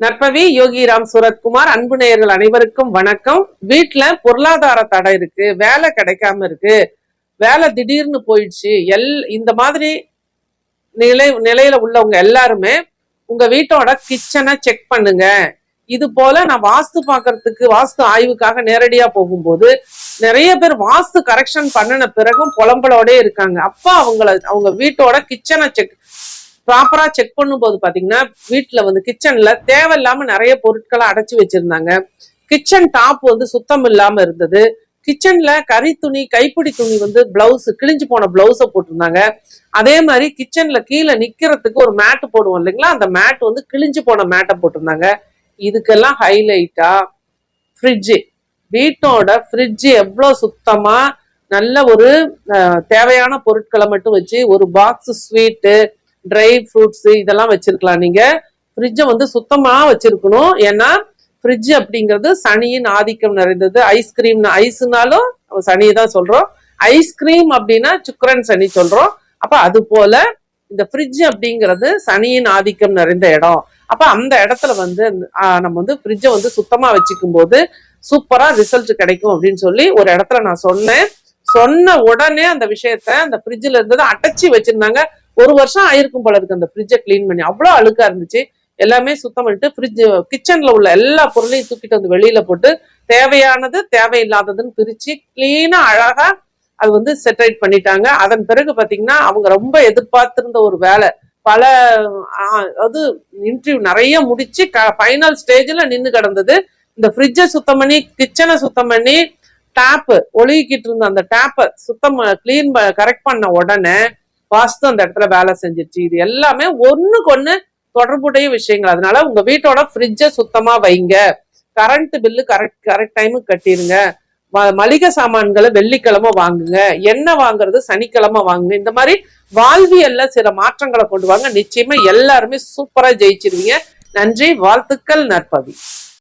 நற்பவி யோகிராம் சுரத்குமார் அன்பு நேயர்கள் அனைவருக்கும் வணக்கம். வீட்டுல பொருளாதார தடை இருக்கு வேலை கிடைக்காம இருக்கு வேலை திடீர்னு போயிடுச்சு எல் இந்த மாதிரி நிலை நிலையில உள்ளவங்க எல்லாருமே உங்க வீட்டோட கிச்சனை செக் பண்ணுங்க. இது போல நான் வாஸ்து பாக்குறதுக்கு வாஸ்து ஆய்வுக்காக நேரடியா போகும்போது நிறைய பேர் வாஸ்து கரெக்ஷன் பண்ணின பிறகும் புலம்பலோட இருக்காங்க. அப்ப அவங்கள அவங்க வீட்டோட கிச்சனை செக் ப்ராப்பரா செக் பண்ணும்போது பாத்தீங்கன்னா வீட்டுல வந்து கிச்சன்ல தேவையில்லாம நிறைய பொருட்களை அடைச்சு வச்சிருந்தாங்க. கிச்சன் டாப் வந்து சுத்தம் இல்லாம இருந்தது. கிச்சன்ல கறி துணி கைப்பிடி துணி வந்து பிளவுஸ் கிழிஞ்சு போன பிளவுஸ போட்டிருந்தாங்க. அதே மாதிரி கிச்சன்ல கீழே நிக்கிறதுக்கு ஒரு மேட் போடுவோம் இல்லைங்களா? அந்த மேட் வந்து கிழிஞ்சு போன மேட்டை போட்டிருந்தாங்க. இதுக்கெல்லாம் ஹைலைட்டா ஃப்ரிட்ஜு வீட்டோட ஃப்ரிட்ஜ் எவ்வளோ சுத்தமா நல்ல ஒரு தேவையான பொருட்களை மட்டும் வச்சு ஒரு பாக்ஸ் ஸ்வீட்டு ட்ரை ஃப்ரூட்ஸ் இதெல்லாம் வச்சிருக்கலாம் நீங்க. ஃப்ரிட்ஜை வந்து சுத்தமா வச்சிருக்கணும். ஏன்னா ஃப்ரிட்ஜ் அப்படிங்கிறது சனியின் ஆதிக்கம் நிறைந்தது. ஐஸ்கிரீம் ஐஸ்னாலும் சனியை தான் சொல்றோம். ஐஸ்கிரீம் அப்படின்னா சுக்கரன் சனி சொல்றோம். அப்ப அது போல இந்த ஃப்ரிட்ஜ் அப்படிங்கிறது சனியின் ஆதிக்கம் நிறைந்த இடம். அப்ப அந்த இடத்துல வந்து நம்ம வந்து ஃப்ரிட்ஜை வந்து சுத்தமா வச்சுக்கும் போது சூப்பரா ரிசல்ட் கிடைக்கும் அப்படின்னு சொல்லி ஒரு இடத்துல நான் சொன்னேன். சொன்ன உடனே அந்த விஷயத்த அந்த ஃப்ரிட்ஜ்ல இருந்தது அடைச்சி வச்சிருந்தாங்க. ஒரு வருஷம் ஆயிருக்கும் போல இருக்கு அந்த ஃப்ரிட்ஜை க்ளீன் பண்ணி. அவ்வளோ அழுக்கா இருந்துச்சு. எல்லாமே சுத்தம் பண்ணிட்டு ஃப்ரிட்ஜ் கிச்சன்ல உள்ள எல்லா பொருளையும் தூக்கிட்டு வந்து வெளியில போட்டு தேவையானது தேவையில்லாததுன்னு பிரிச்சு கிளீனா அழகா அது வந்து செட்டரைட் பண்ணிட்டாங்க. அதன் பிறகு பாத்தீங்கன்னா அவங்க ரொம்ப எதிர்பார்த்திருந்த ஒரு வேலை. பல அது இன்டர்வியூ நிறைய முடிச்சு ஃபைனல் ஸ்டேஜ்ல நின்று கிடந்தது. இந்த ஃப்ரிட்ஜை சுத்தம் பண்ணி கிச்சனை சுத்தம் பண்ணி டேப்பு ஒழுகிக்கிட்டு இருந்த அந்த டேப்பை சுத்தம் கிளீன் கரெக்ட் பண்ண உடனே வாஸ்து அந்த இடத்துல வேலை செஞ்சிருச்சு. இது எல்லாமே ஒண்ணுக்கு ஒண்ணு தொடர்புடைய விஷயங்கள். அதனால உங்க வீட்டோட ஃப்ரிட்ஜை சுத்தமா வைங்க. கரண்ட் பில்லு கரெக்ட் கரெக்ட் டைமுக்கு கட்டிருங்க. ம- மளிகை சாமான்களை வெள்ளிக்கிழமை வாங்குங்க. எண்ணெய் வாங்குறது சனிக்கிழமை வாங்குங்க. இந்த மாதிரி வாழ்வியல்ல சில மாற்றங்களை கொண்டு வாங்க. நிச்சயமா எல்லாருமே சூப்பரா ஜெயிச்சிருவீங்க. நன்றி வாழ்த்துக்கள் நற்பவி